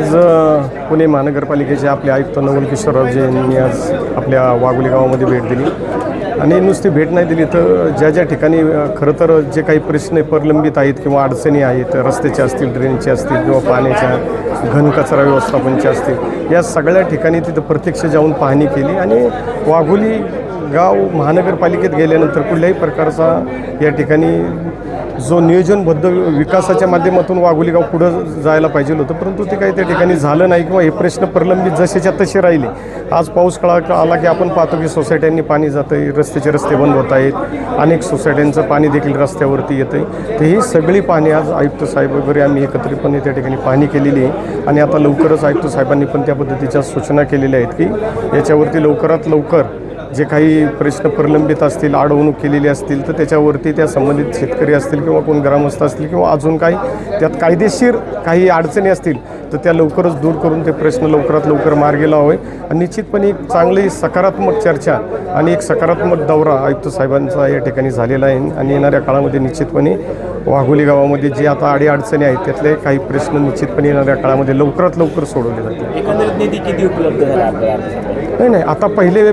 आज पुणे महानगरपालिकेचे आपले आयुक्त नवल किशोररावजी यांनी आज आपल्या वाघोली गावामध्ये भेट दिली. आणि नुसती भेट नाही दिली तर ज्या ज्या ठिकाणी खरं तर जे काही प्रश्न प्रलंबित आहेत किंवा अडचणी आहेत रस्त्याचे असतील ड्रेनचे असतील किंवा पाण्याच्या घनकचरा व्यवस्थापनच्या व्यवस्थापनचे असतील या सगळ्या ठिकाणी तिथं प्रत्यक्ष जाऊन पाहणी केली. आणि वाघोली गाव महानगरपालिकेत गेल्यानंतर कुठल्याही प्रकारचा या ठिकाणी जो नियोजनबद्ध विकासाच्या माध्यमातून वाघोली गाव पुढं जायला पाहिजे होतं परंतु ते काही त्या ठिकाणी झालं नाही किंवा हे प्रश्न प्रलंबित जसेच्या तसे राहिले. आज पाऊस काळा आला की आपण पाहतो की सोसायट्यांनी पाणी जातं आहे रस्त्याचे रस्ते बंद होत आहेत अनेक सोसायट्यांचं पाणी देखील रस्त्यावरती येतं आहे तर ही सगळी पाणी आज आयुक्त साहेब वगैरे आम्ही एकत्रितपणे त्या ठिकाणी पाहणी केलेली आहे. आणि आता लवकरच आयुक्त साहेबांनी पण त्या पद्धतीच्या सूचना केलेल्या आहेत की याच्यावरती लवकरात लवकर जे काही प्रश्न प्रलंबित असतील अडवणूक केलेली असतील तर त्याच्यावरती त्या संबंधित शेतकरी असतील किंवा कोण ग्रामस्थ असतील किंवा अजून काही त्यात कायदेशीर काही अडचणी असतील तर त्या लवकरच दूर करून ते प्रश्न लवकरात लवकर मार्गी लावावे. आणि निश्चितपणे एक चांगली सकारात्मक चर्चा आणि एक सकारात्मक दौरा आयुक्त साहेबांचा या ठिकाणी झालेला आहे. आणि येणाऱ्या काळामध्ये निश्चितपणे वाघोली गावामध्ये जे आता अडीअडचणी आहेत त्यातले काही प्रश्न निश्चितपणे येणाऱ्या काळामध्ये लवकरात लवकर सोडवले जातील. एकंदरीत निधी किती उपलब्ध? नाही नाही आता पहिले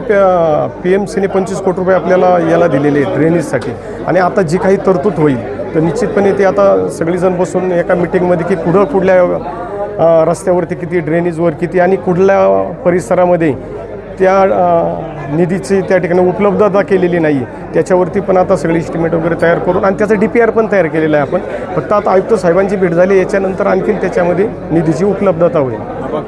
पी एम सीने पंचवीस कोटी रुपये आपल्याला याला दिलेले आहेत ड्रेनेजसाठी. आणि आता जी काही तरतूद होईल तर निश्चितपणे ते आता सगळीजण बसून एका मिटिंगमध्ये की पुढं कुठल्या रस्त्यावरती किती ड्रेनेजवर किती आणि कुठल्या परिसरामध्ये त्या निधीची त्या ठिकाणी उपलब्धता केलेली नाही त्याच्यावरती पण आता सगळी इस्टिमेट वगैरे तयार करून आणि त्याचं डी पी आर पण तयार केलेलं आहे आपण. फक्त आता आयुक्त साहेबांची भेट झाली याच्यानंतर आणखीन त्याच्यामध्ये निधीची उपलब्धता होईल.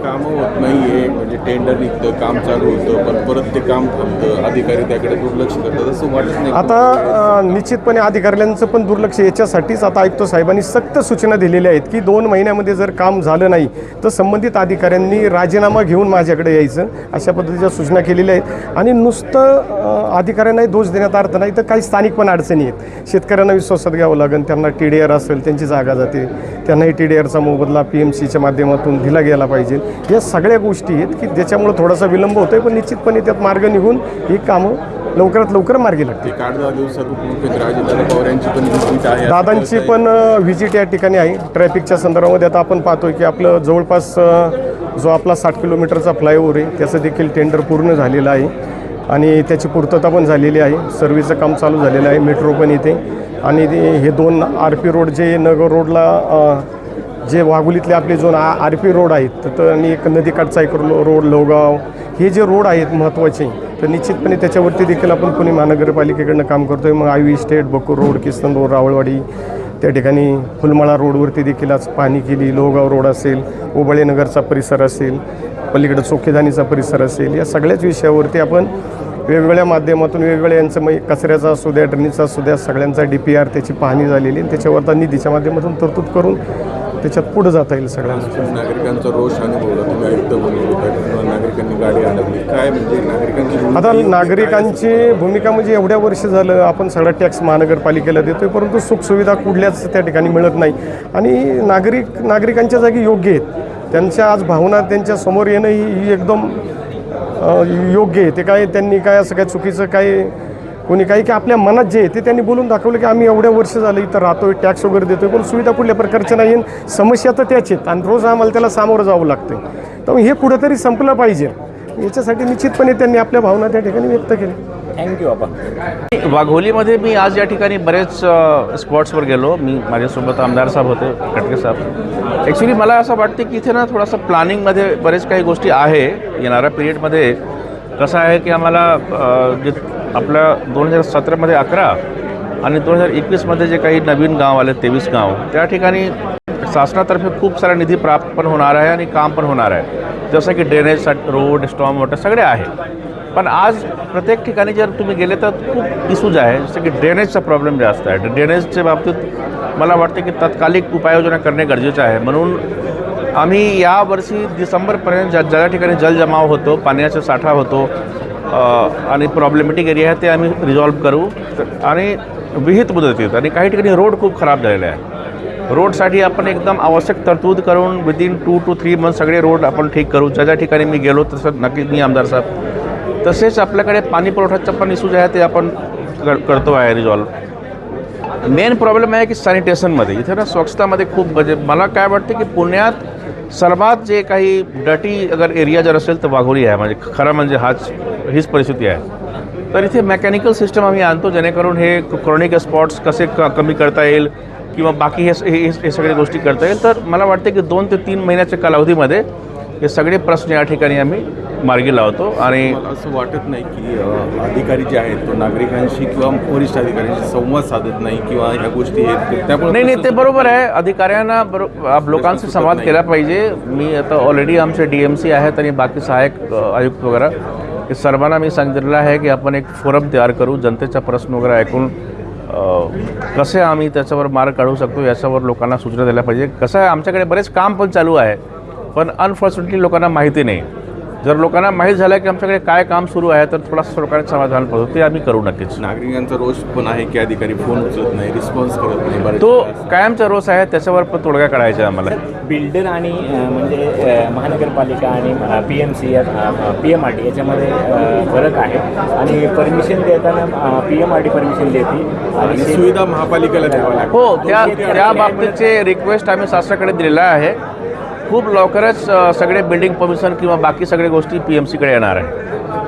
कामं होत नाही टेंडर निघतं काम चालू होतं पण परत ते काम थांबतं अधिकारी त्याकडे दुर्लक्ष करतात असं वाटत नाही. आता निश्चितपणे अधिकाऱ्यांचं पण दुर्लक्ष याच्यासाठीच आता आयुक्त साहेबांनी सक्त सूचना दिलेल्या आहेत की दोन महिन्यामध्ये जर काम झालं नाही तर संबंधित अधिकाऱ्यांनी राजीनामा घेऊन माझ्याकडे यायचं अशा पद्धतीच्या सूचना केलेल्या आहेत. आणि नुसतं अधिकाऱ्यांनाही दोष देण्यात अर्थ नाही तर काही स्थानिक पण अडचणी आहेत. शेतकऱ्यांना विश्वासात घ्यावं लागेल त्यांना टी डी आर असेल त्यांची जागा जाते. त्यांनाही टी डी आरचा मोबदला पी एम सीच्या माध्यमातून दिला गेला पाहिजे. या सगळ्या गोष्टी आहेत की ज्याच्यामुळे थोडासा विलंब होतोय पण निश्चितपणे त्यात मार्ग निघून ही कामं लवकरात लवकर मार्गी लागतील. एक आठ दहा दिवसात उपमुख्यमंत्री अजितदादा पवार यांची पण विजिट आहे. असं दादांची. पण व्हिजिट या ठिकाणी आहे. ट्रॅफिकच्या संदर्भामध्ये आता आपण पाहतोय की आपलं जवळपास अ, जो आपला साठ किलोमीटरचा फ्लायओव्हर आहे त्याचं देखील टेंडर पूर्ण झालेलं आहे. आणि त्याची पूर्तता पण झालेली आहे. सर्व्हिसचं काम चालू झालेलं आहे. मेट्रो पण येते आणि ते- हे दोन आर पी रोड जे नगर रोडला अ, जे वाघोलीतले आपले जो आर पी रोड आहेत तर तर आणि एक नदीकाठचा एक रोड लोगाव हे जे रोड आहेत महत्त्वाचे तर निश्चितपणे त्याच्यावरती देखील आपण पुणे महानगरपालिकेकडनं काम करतोय. मग I V state Bakur road Kisan road Rawalwadi त्या ठिकाणी फुलमाळा रोडवरती देखील आज पाणी केली. लोहगाव रोड असेल ओबळेनगरचा परिसर असेल पलीकडं चोखेदानीचा परिसर असेल या सगळ्याच विषयावरती आपण वेगवेगळ्या माध्यमातून वेगवेगळ्या यांचं मग कचऱ्याचा असू द्या ड्रेनेजचा असू द्या सगळ्यांचा डी पी आर त्याची पाहणी झालेली आणि त्याच्यावर निधीच्या माध्यमातून तरतूद करून त्याच्यात पुढे जाता येईल सगळ्यांना. नागरिकांचा रोष अनुभवला तुम्ही आयुक्त म्हणून होता किंवा नागरिकांनी गाडी अडवली काय म्हणजे नागरिकांची आता नागरिकांची भूमिका म्हणजे एवढ्या वर्ष झालं आपण सगळा टॅक्स महानगरपालिकेला देतोय परंतु सुखसुविधा कुठल्याच त्या ठिकाणी मिळत नाही. आणि नागरिक नागरिकांच्या जागी योग्य आहेत. त्यांच्या आज भावना त्यांच्यासमोर येणं ही ही एकदम अ, योग्य आहे. ते काय त्यांनी काय असं काय चुकीचं काय कोणी काही की आपल्या मनात जे ते त्यांनी बोलून दाखवलं की आम्ही एवढ्या वर्ष झालं इथं राहतोय टॅक्स वगैरे देतोय. पण सुविधा कुठल्या प्रकारच्या नाही समस्या तर त्याच आहेत. आणि रोज आम्हाला त्याला सामोरं जावं लागतं तर हे कुठंतरी संपलं पाहिजे. याच्यासाठी निश्चितपणे त्यांनी आपल्या भावना त्या ठिकाणी व्यक्त केल्या. थँक्यू बाबा. वाघोलीमध्ये मी आज या ठिकाणी बरेच स्पॉट्सवर गेलो. मी माझ्यासोबत आमदार साहेब होते कटके साहेब. ॲक्च्युली मला असं वाटते की इथे ना थोडासा प्लॅनिंगमध्ये बरेच काही गोष्टी आहे. येणाऱ्या पिरियडमध्ये कसं आहे की आम्हाला जे आपल्या दोन हजार सतरामध्ये अकरा आणि दोन हजार एकवीसमध्ये जे काही नवीन गाव आले तेवीस गाव त्या ठिकाणी शासनातर्फे खूप सारा निधी प्राप्त पण होणार आहे आणि काम पण होणार आहे. जसं की ड्रेनेज रोड स्टॉम वॉटर सगळे आहे. पण आज प्रत्येक ठिकाणी जर तुम्ही गेले तर खूप इशूज आहे जसं की ड्रेनेजचा प्रॉब्लेम जास्त आहे. ड्रेनेजच्या बाबतीत मला वाटते की तात्कालिक उपाययोजना करणे गरजेचं आहे. म्हणून आम्ही यावर्षी डिसेंबरपर्यंत ज्या ज्या ठिकाणी जलजमाव होतो पाण्याचा साठा होतो आणि प्रॉब्लेमॅटिक एरिया आहे ते आम्ही रिझॉल्व करू. तर- आणि विहित मुदतीत आणि काही ठिकाणी रोड खूप खराब झालेले आहे. रोडसाठी आपण एकदम आवश्यक तरतूद करून within two two three month सगळे रोड आपण ठीक करू. ज्या ज्या ठिकाणी मी गेलो तसं नक्कीच मी आमदार साहेब. तसेच आपल्याकडे पाणी पुरवठ्याचा पण इश्यूज आहे ते आपण करतो आहे रिझॉल्व मेन प्रॉब्लेम आहे की सॅनिटेशनमध्ये इथे ना स्वच्छतामध्ये खूप म्हणजे मला काय वाटतं की पुण्यात सर्वात जे काही डटी अगर एरिया जर असेल तर वाघोली आहे. म्हणजे खरं म्हणजे हाच हीच परिस्थिती आहे. तर इथे मेकॅनिकल सिस्टम आम्ही आणतो जेणेकरून हे क्रॉनिक स्पॉट्स कसे क कमी करता येईल किंवा बाकी हे हे सगळ्या गोष्टी करता येईल. तर मला वाटतं की दोन ते तीन महिन्याच्या कालावधीमध्ये हे सगळे प्रश्न या ठिकाणी आम्ही मार्गी लावतो आणि असं वाटत नाही की अधिकारी जे आहेत तो नागरिकांशी किंवा वरिष्ठ अधिकाऱ्यांशी संवाद साधत नाही किंवा ह्या गोष्टी आहेत त्यामुळे नाही नाही ते बरोबर आहे. अधिकाऱ्यांना बरो आप लोकांशी संवाद केला पाहिजे. मी आता ऑलरेडी आमचे डी एम सी आहेत आणि बाकी सहाय्यक आयुक्त वगैरे. हे सर्वांना मी सांगितलेलं आहे की आपण एक फोरम तयार करू जनतेचा प्रश्न वगैरे ऐकून कसे आम्ही त्याच्यावर मार्ग काढू शकतो याच्यावर लोकांना सूचना द्यायला पाहिजे. कसं आहे आमच्याकडे बरेच काम पण चालू आहे पण अनफॉर्च्युनेटली लोकांना माहिती नाही. जर लोकांना माहीत झालं की आमच्याकडे काय काम सुरू आहे तर थोडासा लोकांना समाधान पाहिजे ते आम्ही करू नक्कीच. नागरिकांचा रोष पण आहे की अधिकारी फोन उचलत नाही रिस्पॉन्स करत नाही तो कायमचा रोष आहे त्याच्यावर पण तोडगा काढायचा आहे आम्हाला. बिल्डर आणि म्हणजे महानगरपालिका आणि P M C P M R T याच्यामध्ये फरक आहे. आणि परमिशन देताना P M R T permission देते आणि सुविधा महापालिकेला द्यावा लागतात हो त्या त्या बाबतीतचे रिक्वेस्ट आम्ही शासनाकडे दिलेला आहे. खूप लवकरच सगळे बिल्डिंग परमिशन किंवा बाकी सगळ्या गोष्टी पी एम सीकडे येणार आहे